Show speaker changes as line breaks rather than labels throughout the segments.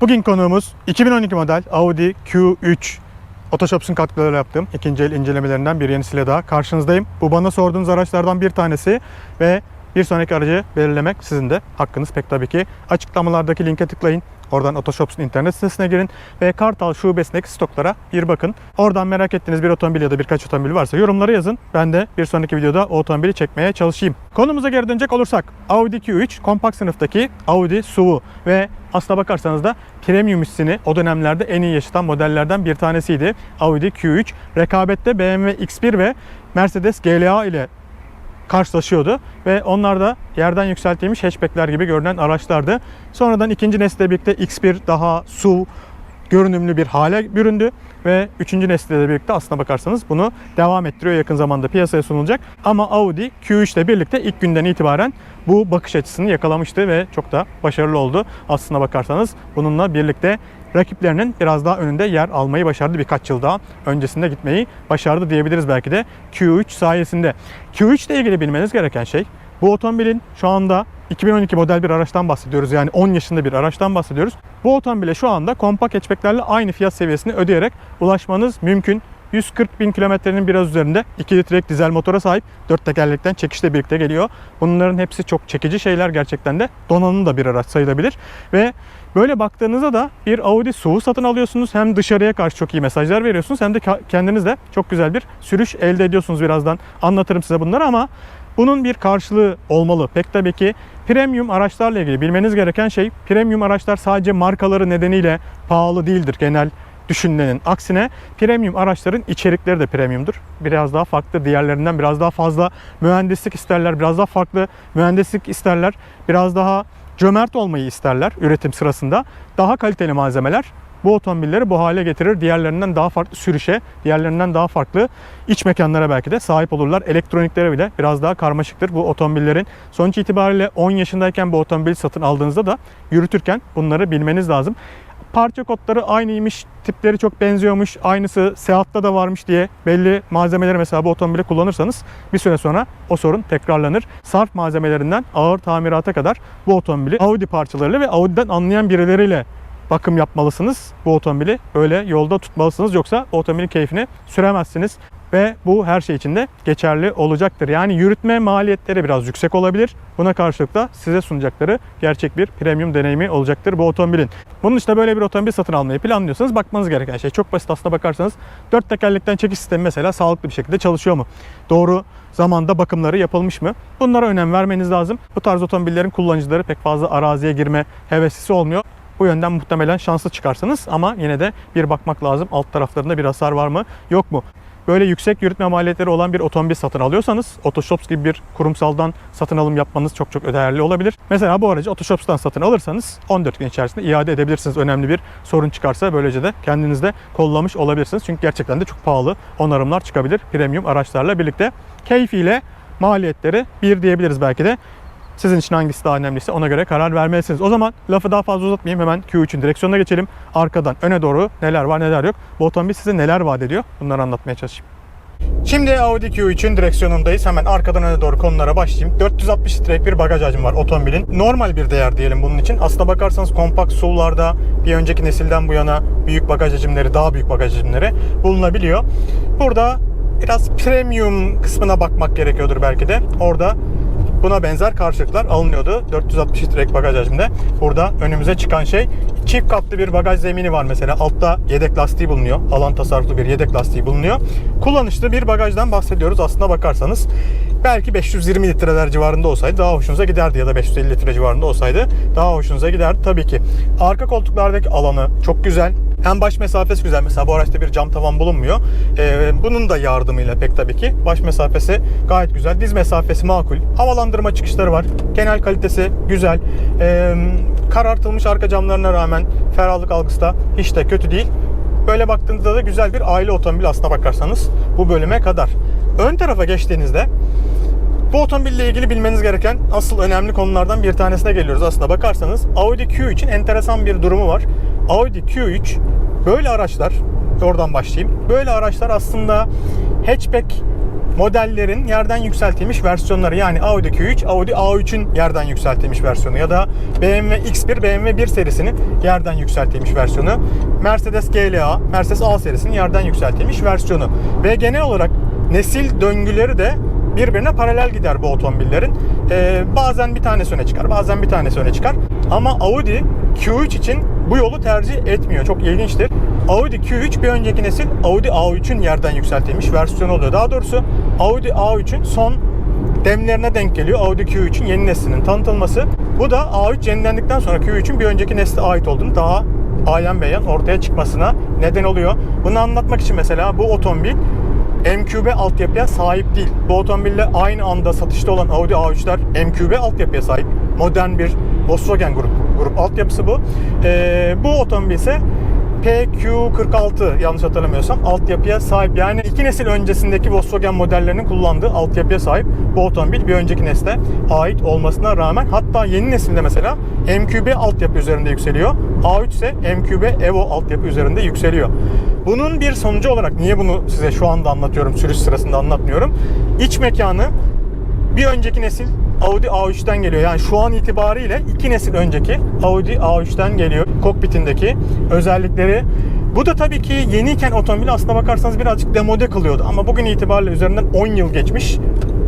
Bugün konuğumuz 2012 model Audi Q3. Otoshops'un katkılarıyla yaptığım ikinci el incelemelerinden bir yenisiyle daha karşınızdayım. Bu bana sorduğunuz araçlardan bir tanesi ve bir sonraki aracı belirlemek sizin de hakkınız pek tabii ki. Açıklamalardaki linke tıklayın. Oradan Otoshops'un internet sitesine girin ve Kartal şubesindeki stoklara bir bakın. Oradan merak ettiğiniz bir otomobil ya da birkaç otomobil varsa yorumlara yazın. Ben de bir sonraki videoda o otomobili çekmeye çalışayım. Konumuza geri dönecek olursak Audi Q3 kompakt sınıftaki Audi SUV ve aslına bakarsanız da premium hissini o dönemlerde en iyi yaşatan modellerden bir tanesiydi. Audi Q3 rekabette BMW X1 ve Mercedes GLA ile karşılaşıyordu ve onlar da yerden yükseltilmiş hatchbackler gibi görünen araçlardı. Sonradan ikinci nesille birlikte X1 daha SUV görünümlü bir hale büründü ve üçüncü nesille birlikte aslına bakarsanız bunu devam ettiriyor yakın zamanda piyasaya sunulacak. Ama Audi Q3 ile birlikte ilk günden itibaren bu bakış açısını yakalamıştı ve çok da başarılı oldu. Aslına bakarsanız bununla birlikte rakiplerinin biraz daha önünde yer almayı başardı birkaç yıl daha öncesinde gitmeyi başardı diyebiliriz belki de Q3 sayesinde. Q3 ile ilgili bilmeniz gereken şey bu otomobilin şu anda 2012 model bir araçtan bahsediyoruz. Yani 10 yaşında bir araçtan bahsediyoruz. Bu otomobile şu anda kompakt hatchbacklerle aynı fiyat seviyesine ödeyerek ulaşmanız mümkün. 140 bin kilometrenin biraz üzerinde 2 litrelik dizel motora sahip 4 tekerlekten çekişle birlikte geliyor. Bunların hepsi çok çekici şeyler gerçekten de donanımlı da bir araç sayılabilir. Ve böyle baktığınızda da bir Audi SUV satın alıyorsunuz. Hem dışarıya karşı çok iyi mesajlar veriyorsunuz hem de kendiniz de çok güzel bir sürüş elde ediyorsunuz birazdan. Anlatırım size bunları ama bunun bir karşılığı olmalı. Pek tabii ki premium araçlarla ilgili bilmeniz gereken şey premium araçlar sadece markaları nedeniyle pahalı değildir genel düşünülenin. Aksine premium araçların içerikleri de premiumdur. Biraz daha farklı diğerlerinden biraz daha fazla mühendislik isterler, biraz daha farklı mühendislik isterler, biraz daha cömert olmayı isterler üretim sırasında. Daha kaliteli malzemeler bu otomobilleri bu hale getirir. Diğerlerinden daha farklı sürüşe, diğerlerinden daha farklı iç mekanlara belki de sahip olurlar. Elektroniklere bile biraz daha karmaşıktır bu otomobillerin. Sonuç itibariyle 10 yaşındayken bu otomobili satın aldığınızda da yürütürken bunları bilmeniz lazım parça kodları aynıymış, tipleri çok benziyormuş, aynısı Seat'ta da varmış diye belli malzemeleri mesela bu otomobile kullanırsanız bir süre sonra o sorun tekrarlanır. Sarf malzemelerinden ağır tamirata kadar bu otomobili Audi parçalarıyla ve Audi'den anlayan birileriyle bakım yapmalısınız. Bu otomobili öyle yolda tutmalısınız yoksa otomobilin keyfini süremezsiniz ve bu her şey için de geçerli olacaktır. Yani yürütme maliyetleri biraz yüksek olabilir. Buna karşılık da size sunacakları gerçek bir premium deneyimi olacaktır bu otomobilin. Bunun de böyle bir otomobil satın almayı planlıyorsanız bakmanız gereken şey çok basit aslında bakarsanız dört tekerlekten çekiş sistemi mesela sağlıklı bir şekilde çalışıyor mu? Doğru zamanda bakımları yapılmış mı? Bunlara önem vermeniz lazım. Bu tarz otomobillerin kullanıcıları pek fazla araziye girme heveslisi olmuyor. Bu yönden muhtemelen şanslı çıkarsınız ama yine de bir bakmak lazım. Alt taraflarında bir hasar var mı yok mu? Böyle yüksek yürütme maliyetleri olan bir otomobil satın alıyorsanız Otoshops gibi bir kurumsaldan satın alım yapmanız çok çok değerli olabilir. Mesela bu aracı Otoshops'tan satın alırsanız 14 gün içerisinde iade edebilirsiniz. Önemli bir sorun çıkarsa böylece de kendinizde kollamış olabilirsiniz. Çünkü gerçekten de çok pahalı onarımlar çıkabilir premium araçlarla birlikte. Keyfiyle maliyetleri bir diyebiliriz belki de. Sizin için hangisi daha önemliyse ona göre karar vermelisiniz. O zaman lafı daha fazla uzatmayayım. Hemen Q3'ün direksiyonuna geçelim. Arkadan öne doğru neler var neler yok. Bu otomobil size neler vaat ediyor? Bunları anlatmaya çalışayım. Şimdi Audi Q3'ün direksiyonundayız. Hemen arkadan öne doğru konulara başlayayım. 460 litrelik bir bagaj hacmi var otomobilin. Normal bir değer diyelim bunun için. Aslına bakarsanız kompakt SUV'larda bir önceki nesilden bu yana büyük bagaj hacimleri, daha büyük bagaj hacimleri bulunabiliyor. Burada biraz premium kısmına bakmak gerekiyordur belki de. Orada Buna benzer karşılıklar alınıyordu. 460 litrelik bagaj hacminde. Burada önümüze çıkan şey çift katlı bir bagaj zemini var mesela. Altta yedek lastiği bulunuyor. Alan tasarruflu bir yedek lastiği bulunuyor. Kullanışlı bir bagajdan bahsediyoruz aslında bakarsanız. Belki 520 litreler civarında olsaydı daha hoşunuza giderdi ya da 550 litre civarında olsaydı daha hoşunuza giderdi tabii ki. Arka koltuklardaki alanı çok güzel. Hem baş mesafesi güzel. Mesela bu araçta bir cam tavan bulunmuyor. Ee, bunun da yardımıyla pek tabii ki baş mesafesi gayet güzel. Diz mesafesi makul. Havalandırma çıkışları var. Genel kalitesi güzel. Ee, karartılmış arka camlarına rağmen ferahlık algısı da hiç de kötü değil. Böyle baktığınızda da güzel bir aile otomobili aslına bakarsanız bu bölüme kadar. Ön tarafa geçtiğinizde bu otomobille ilgili bilmeniz gereken asıl önemli konulardan bir tanesine geliyoruz aslında bakarsanız. Audi Q için enteresan bir durumu var. Audi Q3 böyle araçlar, oradan başlayayım. Böyle araçlar aslında hatchback modellerin yerden yükseltilmiş versiyonları yani Audi Q3, Audi A3'ün yerden yükseltilmiş versiyonu ya da BMW X1, BMW 1 serisinin yerden yükseltilmiş versiyonu, Mercedes GLA, Mercedes A serisinin yerden yükseltilmiş versiyonu ve genel olarak nesil döngüleri de birbirine paralel gider bu otomobillerin. Ee, bazen bir tanesi öne çıkar, bazen bir tanesi öne çıkar. Ama Audi Q3 için bu yolu tercih etmiyor. Çok ilginçtir. Audi Q3 bir önceki nesil Audi A3'ün yerden yükseltilmiş versiyonu oluyor. Daha doğrusu Audi A3'ün son demlerine denk geliyor. Audi Q3'ün yeni neslinin tanıtılması. Bu da A3 yenilendikten sonra Q3'ün bir önceki nesle ait olduğunu daha ayan beyan ortaya çıkmasına neden oluyor. Bunu anlatmak için mesela bu otomobil MQB altyapıya sahip değil. Bu otomobille aynı anda satışta olan Audi A3'ler MQB altyapıya sahip. Modern bir Volkswagen grup, grup altyapısı bu. Ee, bu otomobil ise PQ46 yanlış hatırlamıyorsam altyapıya sahip. Yani iki nesil öncesindeki Volkswagen modellerinin kullandığı altyapıya sahip bu otomobil bir önceki nesle ait olmasına rağmen hatta yeni nesilde mesela MQB altyapı üzerinde yükseliyor. A3 ise MQB Evo altyapı üzerinde yükseliyor. Bunun bir sonucu olarak niye bunu size şu anda anlatıyorum, sürüş sırasında anlatmıyorum. İç mekanı bir önceki nesil Audi A3'ten geliyor. Yani şu an itibariyle iki nesil önceki Audi A3'ten geliyor. Kokpitindeki özellikleri. Bu da tabii ki yeniyken otomobili aslına bakarsanız birazcık demode kılıyordu. Ama bugün itibariyle üzerinden 10 yıl geçmiş.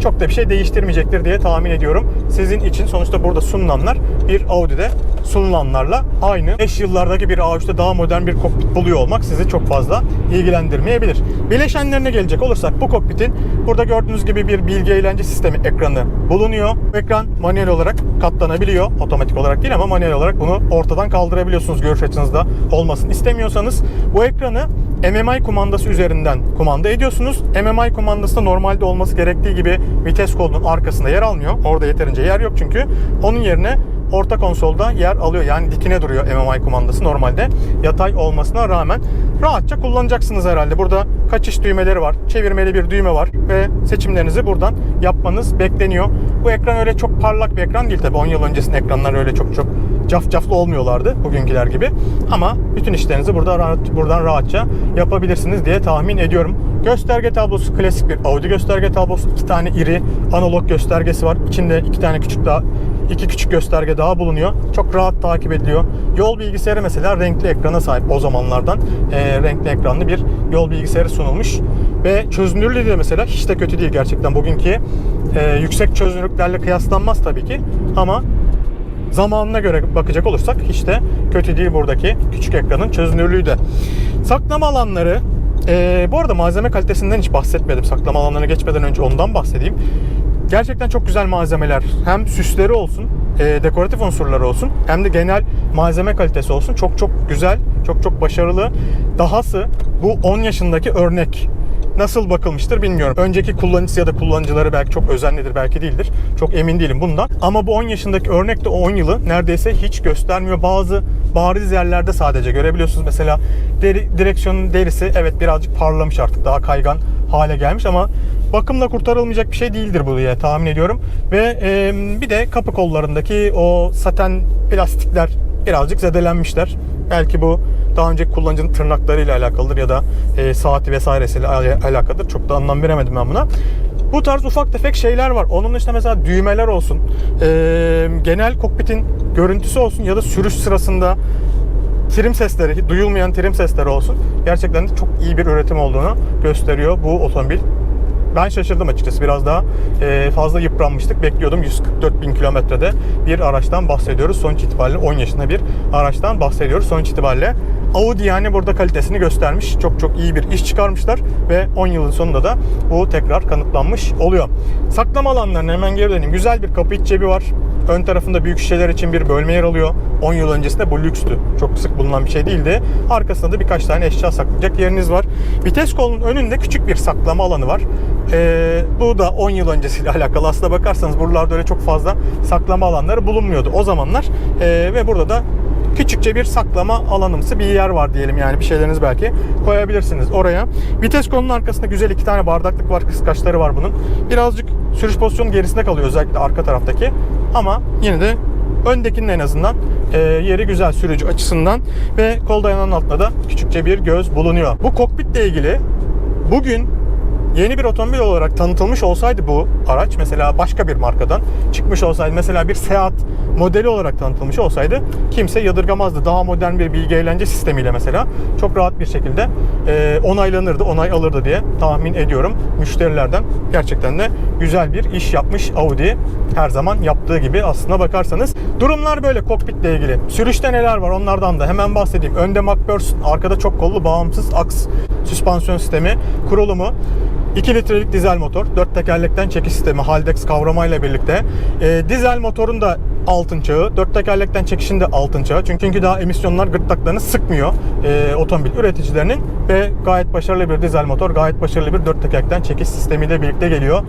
Çok da bir şey değiştirmeyecektir diye tahmin ediyorum. Sizin için sonuçta burada sunulanlar bir Audi'de sunulanlarla aynı. 5 yıllardaki bir A3'te daha modern bir kokpit buluyor olmak sizi çok fazla ilgilendirmeyebilir. Bileşenlerine gelecek olursak bu kokpitin burada gördüğünüz gibi bir bilgi eğlence sistemi ekranı bulunuyor. Bu ekran manuel olarak katlanabiliyor. Otomatik olarak değil ama manuel olarak bunu ortadan kaldırabiliyorsunuz görüş açınızda olmasını istemiyorsanız. Bu ekranı MMI kumandası üzerinden kumanda ediyorsunuz. MMI kumandası da normalde olması gerektiği gibi vites kolunun arkasında yer almıyor. Orada yeterince yer yok çünkü. Onun yerine orta konsolda yer alıyor. Yani dikine duruyor MMI kumandası normalde. Yatay olmasına rağmen rahatça kullanacaksınız herhalde. Burada kaçış düğmeleri var. Çevirmeli bir düğme var ve seçimlerinizi buradan yapmanız bekleniyor. Bu ekran öyle çok parlak bir ekran değil tabii. 10 yıl öncesinde ekranlar öyle çok çok cafcaflı olmuyorlardı bugünküler gibi. Ama bütün işlerinizi burada rahat, buradan rahatça yapabilirsiniz diye tahmin ediyorum. Gösterge tablosu klasik bir Audi gösterge tablosu. iki tane iri analog göstergesi var. İçinde iki tane küçük daha iki küçük gösterge daha bulunuyor. Çok rahat takip ediliyor. Yol bilgisayarı mesela renkli ekrana sahip o zamanlardan. E, renkli ekranlı bir yol bilgisayarı sunulmuş. Ve çözünürlüğü de mesela hiç de kötü değil gerçekten. Bugünkü e, yüksek çözünürlüklerle kıyaslanmaz tabii ki. Ama zamanına göre bakacak olursak hiç de kötü değil buradaki küçük ekranın çözünürlüğü de. Saklama alanları ee, bu arada malzeme kalitesinden hiç bahsetmedim. Saklama alanlarına geçmeden önce ondan bahsedeyim. Gerçekten çok güzel malzemeler. Hem süsleri olsun, e, dekoratif unsurları olsun hem de genel malzeme kalitesi olsun. Çok çok güzel, çok çok başarılı. Dahası bu 10 yaşındaki örnek nasıl bakılmıştır bilmiyorum. Önceki kullanıcısı ya da kullanıcıları belki çok özenlidir, belki değildir. Çok emin değilim bundan. Ama bu 10 yaşındaki örnek de 10 yılı neredeyse hiç göstermiyor. Bazı bariz yerlerde sadece görebiliyorsunuz. Mesela deri, direksiyonun derisi evet birazcık parlamış artık. Daha kaygan hale gelmiş ama bakımla kurtarılmayacak bir şey değildir bu diye tahmin ediyorum. Ve e, bir de kapı kollarındaki o saten plastikler birazcık zedelenmişler. Belki bu daha önceki kullanıcının tırnaklarıyla alakalıdır ya da e, saati vesairesiyle al- alakalıdır. Çok da anlam veremedim ben buna. Bu tarz ufak tefek şeyler var. Onun dışında mesela düğmeler olsun, e, genel kokpitin görüntüsü olsun ya da sürüş sırasında trim sesleri, duyulmayan trim sesleri olsun. Gerçekten de çok iyi bir üretim olduğunu gösteriyor bu otomobil. Ben şaşırdım açıkçası. Biraz daha e, fazla yıpranmıştık. Bekliyordum 144 bin kilometrede bir araçtan bahsediyoruz. Sonuç itibariyle 10 yaşında bir araçtan bahsediyoruz. Sonuç itibariyle Audi yani burada kalitesini göstermiş. Çok çok iyi bir iş çıkarmışlar ve 10 yılın sonunda da bu tekrar kanıtlanmış oluyor. Saklama alanlarına hemen geri döneyim. Güzel bir kapı iç cebi var. Ön tarafında büyük şişeler için bir bölme yer alıyor. 10 yıl öncesinde bu lükstü. Çok sık bulunan bir şey değildi. Arkasında da birkaç tane eşya saklayacak yeriniz var. Vites kolunun önünde küçük bir saklama alanı var. Ee, bu da 10 yıl öncesiyle alakalı. Aslına bakarsanız buralarda öyle çok fazla saklama alanları bulunmuyordu o zamanlar. Ee, ve burada da küçükçe bir saklama alanımsı bir yer var diyelim yani bir şeyleriniz belki koyabilirsiniz oraya. Vites kolunun arkasında güzel iki tane bardaklık var, kıskaçları var bunun. Birazcık sürüş pozisyonu gerisinde kalıyor özellikle arka taraftaki. Ama yine de öndekinin en azından e, yeri güzel sürücü açısından ve kol dayananın altında da küçükçe bir göz bulunuyor. Bu kokpitle ilgili bugün yeni bir otomobil olarak tanıtılmış olsaydı bu araç mesela başka bir markadan çıkmış olsaydı mesela bir Seat modeli olarak tanıtılmış olsaydı kimse yadırgamazdı. Daha modern bir bilgi eğlence sistemiyle mesela çok rahat bir şekilde e, onaylanırdı, onay alırdı diye tahmin ediyorum. Müşterilerden gerçekten de güzel bir iş yapmış Audi. Her zaman yaptığı gibi aslına bakarsanız. Durumlar böyle kokpitle ilgili. Sürüşte neler var onlardan da hemen bahsedeyim. Önde McPherson, arkada çok kollu bağımsız aks süspansiyon sistemi, kurulumu. 2 litrelik dizel motor, 4 tekerlekten çekiş sistemi, Haldex kavramayla birlikte. E, dizel motorun da altın çağı, 4 tekerlekten çekişin de altın çağı. Çünkü, daha emisyonlar gırtlaklarını sıkmıyor e, otomobil üreticilerinin ve gayet başarılı bir dizel motor, gayet başarılı bir 4 tekerlekten çekiş sistemiyle birlikte geliyor.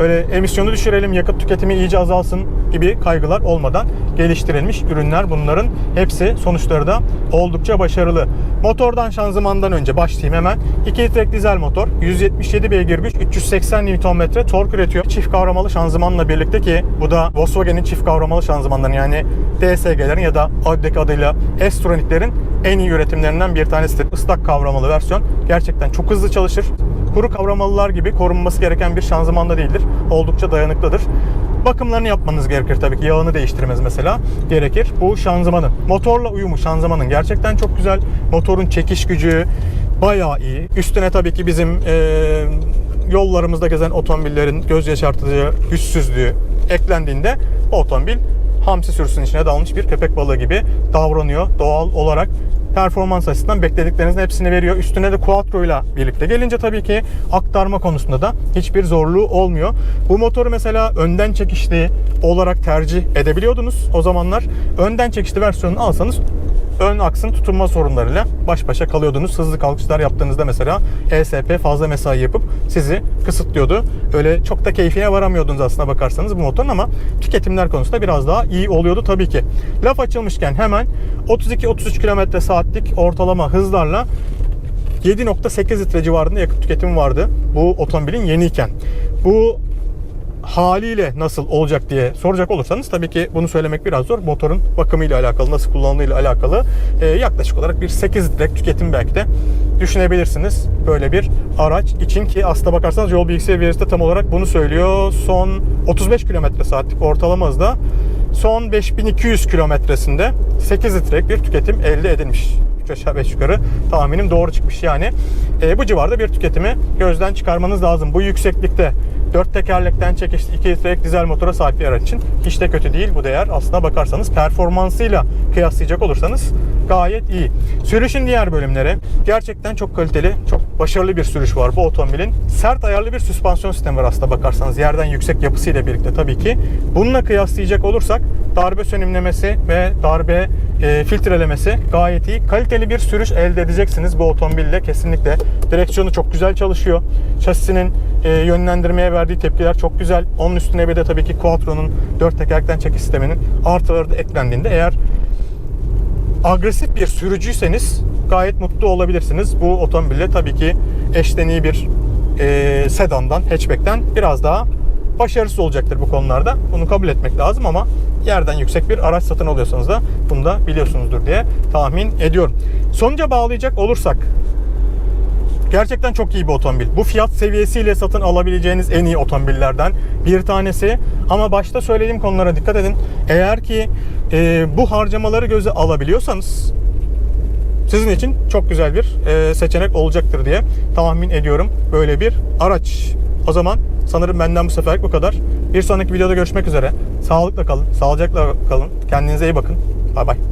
Öyle emisyonu düşürelim, yakıt tüketimi iyice azalsın gibi kaygılar olmadan geliştirilmiş ürünler bunların hepsi sonuçları da oldukça başarılı. Motordan şanzımandan önce başlayayım hemen. 2 litrelik dizel motor, 177 beygir güç, 380 Nm tork üretiyor. Çift kavramalı şanzımanla birlikte ki bu da Volkswagen'in çift kavramalı şanzımanların yani DSG'lerin ya da Audi'deki adıyla S-Tronic'lerin en iyi üretimlerinden bir tanesidir. Islak kavramalı versiyon gerçekten çok hızlı çalışır. Kuru kavramalılar gibi korunması gereken bir şanzıman da değildir. Oldukça dayanıklıdır. Bakımlarını yapmanız gerekir tabii ki. Yağını değiştirmeniz mesela gerekir. Bu şanzımanın. Motorla uyumu şanzımanın gerçekten çok güzel. Motorun çekiş gücü bayağı iyi. Üstüne tabii ki bizim e, yollarımızda gezen otomobillerin göz yaşartıcı güçsüzlüğü eklendiğinde otomobil hamsi sürüsünün içine dalmış bir köpek balığı gibi davranıyor doğal olarak performans açısından beklediklerinizin hepsini veriyor. Üstüne de Quattro ile birlikte gelince tabii ki aktarma konusunda da hiçbir zorluğu olmuyor. Bu motoru mesela önden çekişli olarak tercih edebiliyordunuz o zamanlar. Önden çekişli versiyonunu alsanız ön aksın tutunma sorunlarıyla baş başa kalıyordunuz. Hızlı kalkışlar yaptığınızda mesela ESP fazla mesai yapıp sizi kısıtlıyordu. Öyle çok da keyfine varamıyordunuz aslına bakarsanız bu motorun ama tüketimler konusunda biraz daha iyi oluyordu tabii ki. Laf açılmışken hemen 32-33 km saatlik ortalama hızlarla 7.8 litre civarında yakıt tüketimi vardı bu otomobilin yeniyken. Bu haliyle nasıl olacak diye soracak olursanız tabii ki bunu söylemek biraz zor. Motorun bakımıyla alakalı, nasıl kullanıldığıyla alakalı e, yaklaşık olarak bir 8 litre tüketim belki de düşünebilirsiniz böyle bir araç için ki aslına bakarsanız yol bilgisayar verisi de tam olarak bunu söylüyor. Son 35 km saatlik ortalama hızda son 5200 kilometresinde 8 litrelik bir tüketim elde edilmiş. 3 aşağı 5 yukarı tahminim doğru çıkmış yani. E, bu civarda bir tüketimi gözden çıkarmanız lazım. Bu yükseklikte 4 tekerlekten çekişli 2 litrelik dizel motora sahip bir araç için hiç de kötü değil bu değer. Aslına bakarsanız performansıyla kıyaslayacak olursanız gayet iyi. Sürüşün diğer bölümleri gerçekten çok kaliteli, çok başarılı bir sürüş var bu otomobilin. Sert ayarlı bir süspansiyon sistemi var aslına bakarsanız. Yerden yüksek yapısıyla birlikte tabii ki. Bununla kıyaslayacak olursak darbe sönümlemesi ve darbe e, filtrelemesi gayet iyi. Kaliteli bir sürüş elde edeceksiniz bu otomobille kesinlikle. Direksiyonu çok güzel çalışıyor. Şasisinin e, yönlendirmeye verdiği tepkiler çok güzel. Onun üstüne bir de tabii ki Quattro'nun 4 tekerlekten çekiş sisteminin artıları da eklendiğinde eğer agresif bir sürücüyseniz gayet mutlu olabilirsiniz. Bu otomobille tabii ki eşten iyi bir e, sedandan, hatchback'ten biraz daha başarısız olacaktır bu konularda. Bunu kabul etmek lazım ama yerden yüksek bir araç satın alıyorsanız da bunu da biliyorsunuzdur diye tahmin ediyorum. Sonuca bağlayacak olursak Gerçekten çok iyi bir otomobil. Bu fiyat seviyesiyle satın alabileceğiniz en iyi otomobillerden bir tanesi. Ama başta söylediğim konulara dikkat edin. Eğer ki e, bu harcamaları göze alabiliyorsanız sizin için çok güzel bir e, seçenek olacaktır diye tahmin ediyorum böyle bir araç. O zaman sanırım benden bu seferlik bu kadar. Bir sonraki videoda görüşmek üzere. Sağlıkla kalın, sağlıcakla kalın. Kendinize iyi bakın. Bay bay.